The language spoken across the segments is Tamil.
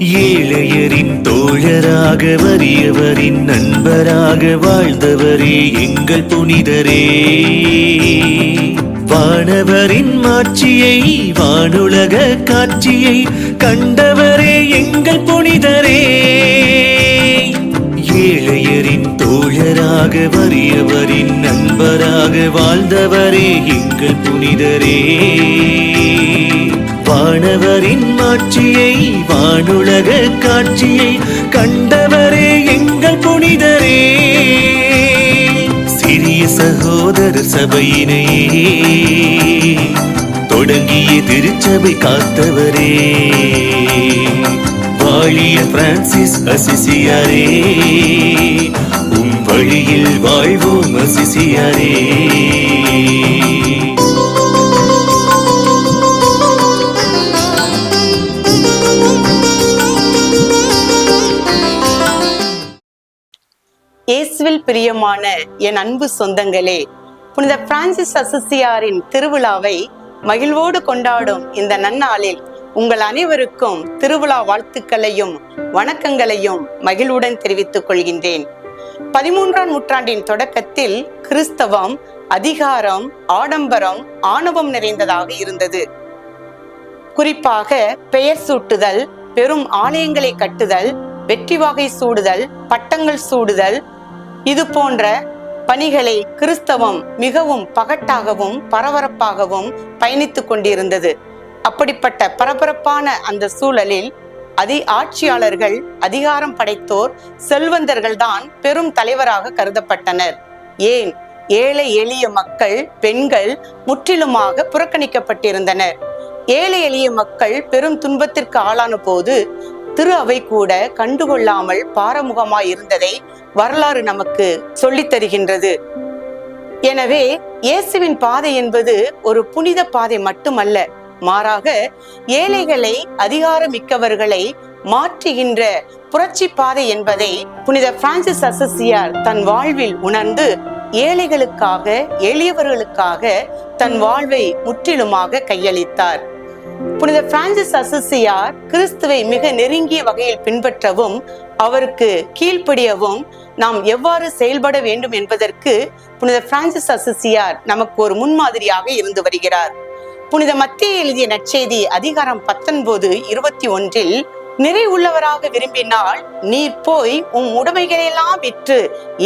ஏழையரின் தோழராக வறியவரின் நண்பராக வாழ்ந்தவரே எங்கள் புனிதரே. வானவரின் மாட்சியை வானுலக காட்சியை கண்டவரே எங்கள் புனிதரே. ஏழையரின் தோழராக வறியவரின் நண்பராக வாழ்ந்தவரே எங்கள் புனிதரே. கணவரின் மாட்சியை வானுலக காட்சியை கண்டவரே எங்கள் புனிதரே. சிறிய சகோதர சபையினையே தொடங்கிய திருச்சபை காத்தவரே. வாழிய பிரான்சிஸ் அசிசியாரே உம் வழியில் வாழ்வோம் அசிசியாரே. இயேசுவில் பிரியமான என் அன்பு சொந்தங்களே புனித பிரான்சிஸ் அசிசியாரின் திருவிழாவை மகிழ்வோடு கொண்டாடும் இந்த நன்னாளில் உங்கள் அனைவருக்கும் திருவிழா வாழ்த்துக்களையும் வணக்கங்களையும் மகிழ்வுடன் தெரிவித்துக் கொள்கின்றேன். பதிமூன்றாம் நூற்றாண்டின் தொடக்கத்தில் கிறிஸ்தவம் அதிகாரம் ஆடம்பரம் ஆணவம் நிறைந்ததாக இருந்தது. குறிப்பாக பெயர் சூட்டுதல் பெரும் ஆலயங்களை கட்டுதல் வெற்றி வகை சூடுதல் பட்டங்கள் சூடுதல் இது போன்ற பணிகளை கிறிஸ்தவம் மிகவும் பகட்டாகவும் பரபரப்பாகவும் பயணித்துக் கொண்டிருந்தது. அப்படிப்பட்ட பரபரப்பான அந்த சூழலில் அதி ஆட்சியாளர்கள் அதிகாரம் படைத்தோர் செல்வந்தர்கள் தான் பெரும் தலைவராக கருதப்பட்டனர். ஏன்? ஏழை எளிய மக்கள் பெண்கள் முற்றிலுமாக புறக்கணிக்கப்பட்டிருந்தனர். ஏழை எளிய மக்கள் பெரும் துன்பத்திற்கு ஆளான போது திரு அவை கூட கண்டுகொள்ளாமல் பாரமுகமாய் இருந்ததை வரலாறு நமக்கு சொல்லித் தருகின்றது. எனவே இயேசுவின் பாதை என்பது ஒரு புனித பாதை மட்டுமல்ல. மாறாக ஏழைகளை அதிகாரமிக்கவர்களை மாற்றுகின்ற புரட்சி பாதை என்பதை புனித பிரான்சிஸ் அசசியார் தன் வாழ்வில் உணர்ந்து ஏழைகளுக்காக எளியவர்களுக்காக தன் வாழ்வை முற்றிலுமாக கையளித்தார். புனித பிரான்சிஸ் அசசியார் கிறிஸ்துவை மிக நெருங்கிய வகையில் பின்பற்றவும் அவருக்கு கீழ்ப்படியவும் நாம் எவ்வாறு செயல்பட வேண்டும் என்பதற்கு புனித பிரான்சிஸ் அசிசியார் நமக்கு ஒரு முன்மாதிரியாக இருந்து வருகிறார். புனித மத்திய எழுதிய நற்செய்தி அதிகாரம் பத்தொன்பது இருபத்தி ஒன்றில் நிறை உள்ளவராக விரும்பினால் நீர் போய் உம் உடைமைகளெல்லாம் விற்று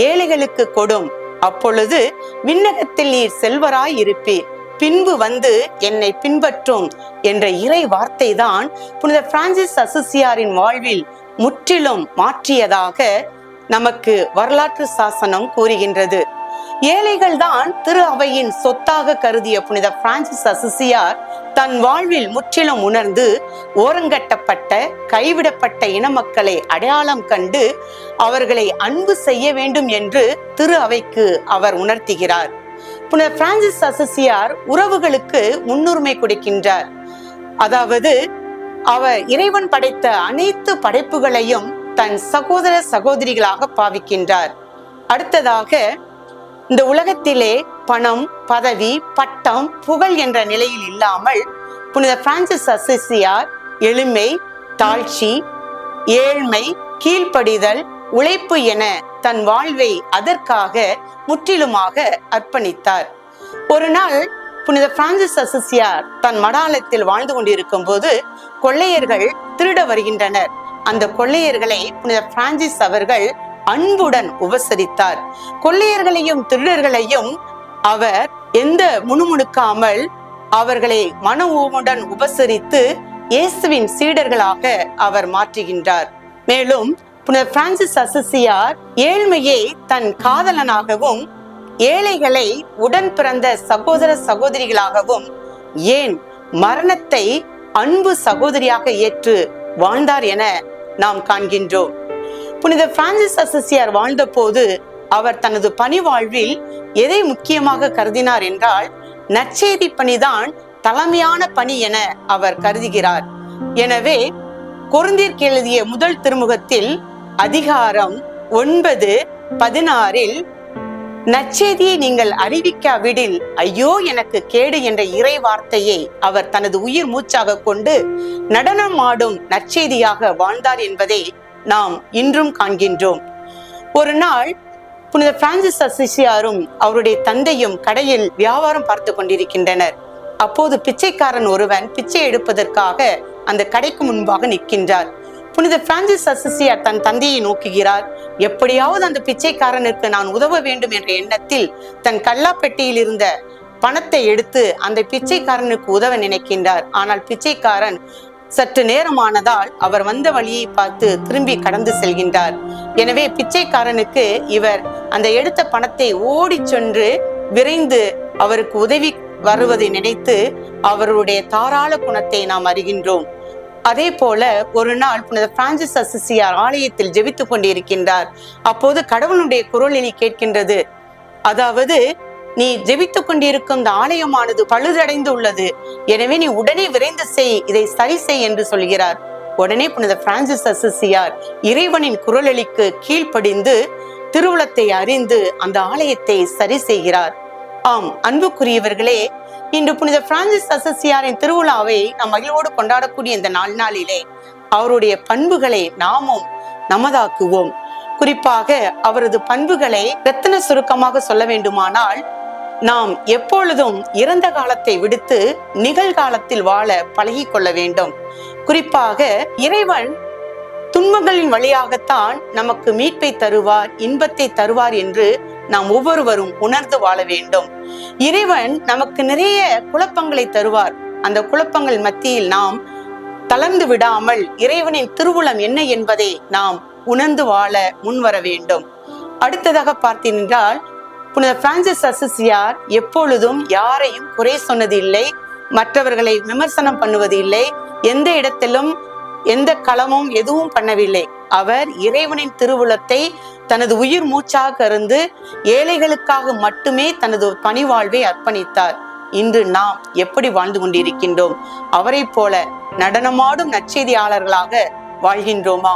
ஏழைகளுக்கு கொடும். அப்பொழுது விண்ணகத்தில் நீர் செல்வராய் இருப்பீர். பின்பு வந்து என்னை பின்பற்றும் என்ற இறை வார்த்தை தான் புனித பிரான்சிஸ் அசிசியாரின் வாழ்வில் முற்றிலும் மாற்றியதாக நமக்கு வரலாற்று சாசனம் கூறுகின்றது. ஏழைகள் தான் திரு அவையின் சொத்தாக கருதிய புனித பிரான்சிஸ் அசிசியார் தன் வாழ்வில் முற்றிலும் உணர்ந்து ஓரங்கட்டப்பட்ட கைவிடப்பட்ட இன மக்களை அடையாளம் கண்டு அவர்களை அன்பு செய்ய வேண்டும் என்று திரு அவைக்கு அவர் உணர்த்துகிறார். புனித பிரான்சிஸ் அசிசியார் உறவுகளுக்கு முன்னுரிமை கொடுக்கின்றார். அதாவது அவர் இறைவன் படைத்த அனைத்து படைப்புகளையும் தன் சகோதர சகோதரிகளாக பாவிக்கின்றார். அடுத்ததாக இந்த உலகத்திலே பணம் பதவி பட்டம் புகழ் என்ற நிலையில் இல்லாமல் புனித பிரான்சிஸ் அசிசியார் எளிமை தாழ்ச்சி ஏழ்மை கீழ்ப்படிதல் உழைப்பு என தன் வாழ்வை அதற்காக முற்றிலுமாக அர்ப்பணித்தார். ஒரு நாள் புனித பிரான்சிஸ் அசிசியார் தன் மடாலத்தில் வாழ்ந்து கொண்டிருக்கும் போது கொள்ளையர்கள் திருட வருகின்றனர். அந்த கொள்ளையர்களை புனித பிரான்சிஸ் அவர்கள் அன்புடன் உபசரித்தார். கொள்ளையர்களையும் திருடர்களையும் அவர் எந்த முணுமுணுக்காமல் அவர்களை மன ஊமுடன் உபசரித்து இயேசுவின் சீடர்களாக அவர் மாற்றுகின்றார். மேலும் புனர் பிரான்சிஸ் அசசியார் ஏழ்மையை தன் காதலனாகவும் ஏழைகளை உடன் பிறந்த சகோதர சகோதரிகளாகவும் ஏன் மரணத்தை அன்பு சகோதரியாக ஏற்று வாழ்ந்தார் என நாம் காண்கின்றோம். புனித பிரான்சிஸ் அசசியார் வாழ்ந்த போது அவர் தனது பணி வாழ்வில் எதை முக்கியமாக கருதினார் என்றால் நற்செய்தி பணிதான் தலைமையான பணி என அவர் கருதுகிறார். எனவே கொருந்திற்கு எழுதிய முதல் திருமுகத்தில் அதிகாரம் ஒன்பது பதினாறில் நற்செய்தியை நீங்கள் அறிவிக்காவிடில் ஐயோ எனக்கு கேடு என்ற இறை வார்த்தையை அவர் தனது உயிர் மூச்சாக கொண்டு நடனம் ஆடும் நற்செய்தியாக வாழ்ந்தார் என்பதை நாம் இன்றும் காண்கின்றோம். ஒரு நாள் புனித பிரான்சிஸ் அசிசியாரும் அவருடைய தந்தையும் கடையில் வியாபாரம் பார்த்து கொண்டிருக்கின்றனர். அப்போது பிச்சைக்காரன் ஒருவன் பிச்சை எடுப்பதற்காக அந்த கடைக்கு முன்பாக நிற்கின்றார். புனித பிரான்சிஸ் அசிசியார் தன் தந்தையை நோக்குகிறார். எப்படியாவது அந்த பிச்சைக்காரனுக்கு நான் உதவ வேண்டும் என்ற எண்ணத்தில் தன் கல்லாப்பெட்டியில் இருந்த பணத்தை எடுத்து அந்த பிச்சைக்காரனுக்கு உதவ நினைக்கின்றார். ஆனால் பிச்சைக்காரன் சற்று நேரமானதால் அவர் வந்த வழியை பார்த்து திரும்பி கடந்து செல்கின்றார். எனவே பிச்சைக்காரனுக்கு இவர் அந்த எடுத்த பணத்தை ஓடிச் சென்று விரைந்து அவருக்கு உதவி வருவதை நினைத்து அவருடைய தாராள குணத்தை நாம் அறிகின்றோம். அதே போல ஒரு நாள் புனித பிரான்சிஸ் அசிசியார் ஆலயத்தில் ஜெபித்துக் கொண்டிருக்கின்றார். அப்போது கடவுளுடைய குரலினி கேட்கின்றது. அதாவது நீ ஜெபித்துக் கொண்டிருக்கும் இந்த ஆலயமானது பழுதடைந்து உள்ளது. எனவே நீ உடனே விரைந்து செய் இதை சரி செய் என்று சொல்கிறார். உடனே புனித பிரான்சிஸ் அசிசியார் இறைவனின் குரலளிக்கு கீழ்ப்படிந்து திருவுளத்தை அறிந்து அந்த ஆலயத்தை சரி செய்கிறார். ஆம் அன்புக்குரியவர்களே இன்று புனித பிரான்சிஸ் அசசியாரின் திருவிழாவை நாம் மகிழ்வோடு கொண்டாடக்கூடிய இந்த நாள் நாளிலே அவருடைய பண்புகளை நாமும் நமதாக்குவோம். குறிப்பாக அவரது பண்புகளை ரத்தின சுருக்கமாக சொல்ல வேண்டுமானால் நாம் எப்பொழுதும் இறந்த காலத்தை விடுத்து நிகழ்காலத்தில் வாழ பழகிக் கொள்ள வேண்டும். குறிப்பாக இறைவன் துன்பங்களின் வழியாகத்தான் நமக்கு மீட்பை தருவார் இன்பத்தை தருவார் என்று நாம் ஒவ்வொருவரும் உணர்ந்து வாழ வேண்டும். இறைவன் நமக்கு நிறைய குழப்பங்களை தருவார். அந்த குழப்பங்கள் மத்தியில் நாம் தளர்ந்து விடாமல் இறைவனின் திருவுளம் என்ன என்பதை நாம் உணர்ந்து வாழ முன்வர வேண்டும். அடுத்ததாக பார்த்தீர்கள் புனித பிரான்சிஸ் அசிசியார் எப்பொழுதும் யாரையும் குறை சொன்னது இல்லை மற்றவர்களை விமர்சனம் பண்ணுவது இல்லை எந்த இடத்திலும் எந்த களமும் எதுவும் பண்ணவில்லை. அவர் இறைவனின் திருவுளத்தை தனது உயிர் மூச்சாக கருந்து ஏழைகளுக்காக மட்டுமே தனது பணிவாழ்வை அர்ப்பணித்தார். இன்று நாம் எப்படி வாழ்ந்து கொண்டிருக்கின்றோம்? அவரைப் போல நடனமாடும் நற்செய்தியாளர்களாக வாழ்கின்றோமா?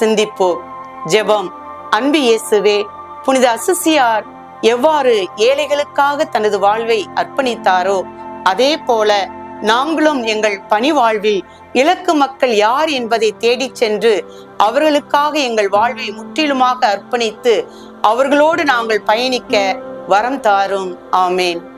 சிந்திப்போம் ஜெபம். அன்பு இயேசுவே புனித அசிசியார் எவ்வாறு ஏழைகளுக்காக தனது வாழ்வை அர்ப்பணித்தாரோ அதே போல நாங்களும் எங்கள் பணி வாழ்வில் இலக்கு மக்கள் யார் என்பதை தேடிச் சென்று அவர்களுக்காக எங்கள் வாழ்வை முற்றிலுமாக அர்ப்பணித்து அவர்களோடு நாங்கள் பயணிக்க வரம் தாரும். ஆமேன்.